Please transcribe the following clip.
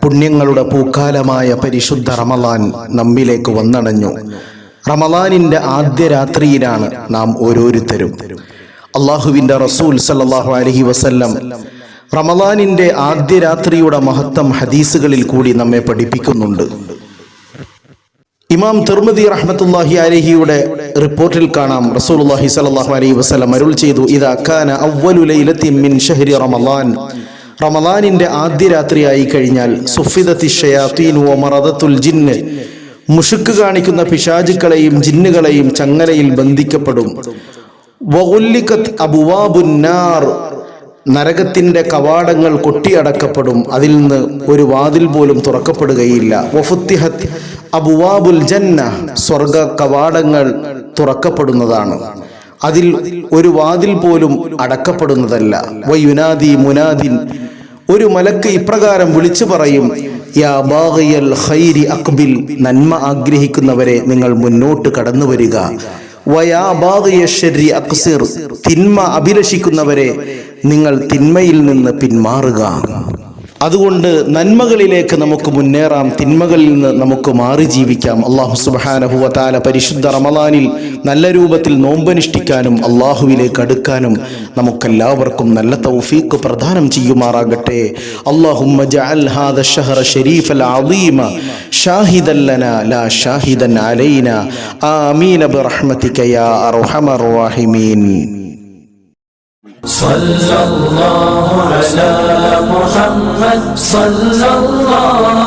പുണ്യങ്ങളുടെ പൂക്കാലമായ പരിശുദ്ധ റമലാൻ നമ്മിലേക്ക് വന്നണഞ്ഞു റമലാനിന്റെ ആദ്യ രാത്രിയിലാണ് നാം ഓരോരുത്തരും. അള്ളാഹുവിന്റെ റസൂൽ സല്ലാഹു അലഹി വസല്ലം റമലാനിന്റെ ആദ്യ രാത്രിയുടെ മഹത്വം ഹദീസുകളിൽ കൂടി നമ്മെ പഠിപ്പിക്കുന്നുണ്ട്. ഇമാം തിർമതി റഹ്മത്തുല്ലാഹി അലഹിയുടെ റിപ്പോർട്ടിൽ കാണാം. റസൂലുള്ളാഹി സ്വല്ലല്ലാഹു അലൈഹി വസല്ലം അരുൾ ചെയ്തു ഇദാ കാന അവ്വലു ലൈലത്തിൻ മിൻ ഷഹ്രി റമളാൻ റമളാനിന്റെ ആദ്യ രാത്രിയായി കഴിഞ്ഞാൽ സുഫിദത്തി ഷയാത്തീൻ വമറദത്തുൽ ജിന്ന് മുഷുക്ക് കാണിക്കുന്ന പിശാചുക്കളെയും ജിന്നുകളെയും ചങ്ങലയിൽ ബന്ധിക്കപ്പെടും. അബുവാബുന്നാർ നരകത്തിന്റെ കവാടങ്ങൾ കൊട്ടിയടക്കപ്പെടും. അതിൽ നിന്ന് ഒരു വാതിൽ പോലും തുറക്കപ്പെടുകയില്ല. വഫുത്തിഹത്ത് അബുവാബുൽ ജന്ന. സ്വർഗ കവാടങ്ങൾ തുറക്കപ്പെടുന്നതാണ്. അതിൽ ഒരു വാതിൽ പോലും അടക്കപ്പെടുന്നതല്ല. വയുനാദി മുനാദിൻ ഒരു മലക്ക് ഇപ്രകാരം വിളിച്ചു പറയും യാ ബാഗിയൽ ഖൈരി അക്ബിൽ നന്മ ആഗ്രഹിക്കുന്നവരെ നിങ്ങൾ മുന്നോട്ട് കടന്നു വരിക ബാഗിയ തിന്മ അഭിലഷിക്കുന്നവരെ നിങ്ങൾ തിന്മയിൽ നിന്ന് പിന്മാറുക. അതുകൊണ്ട് നന്മകളിലേക്ക് നമുക്ക് മുന്നേറാം തിന്മകളിൽ നിന്ന് നമുക്ക് മാറി ജീവിക്കാം അള്ളാഹു സുബാനഹുവ താല പരിശുദ്ധ റമലാനിൽ നല്ല രൂപത്തിൽ നോമ്പനുഷ്ഠിക്കാനും അള്ളാഹുവിലേക്ക് അടുക്കാനും നമുക്കെല്ലാവർക്കും നല്ല തൗഫീഖ് പ്രദാനം ചെയ്യുമാറാകട്ടെ അള്ളാഹുമ്മ ജഅൽ ഹാദ الشهر الشريف العظيم شاهدا لنا لا شاهدا علينا آمين برحمتك يا أرحم الراحمين صلى الله على محمد মোহাম্মদ সাল্লাল্লাহ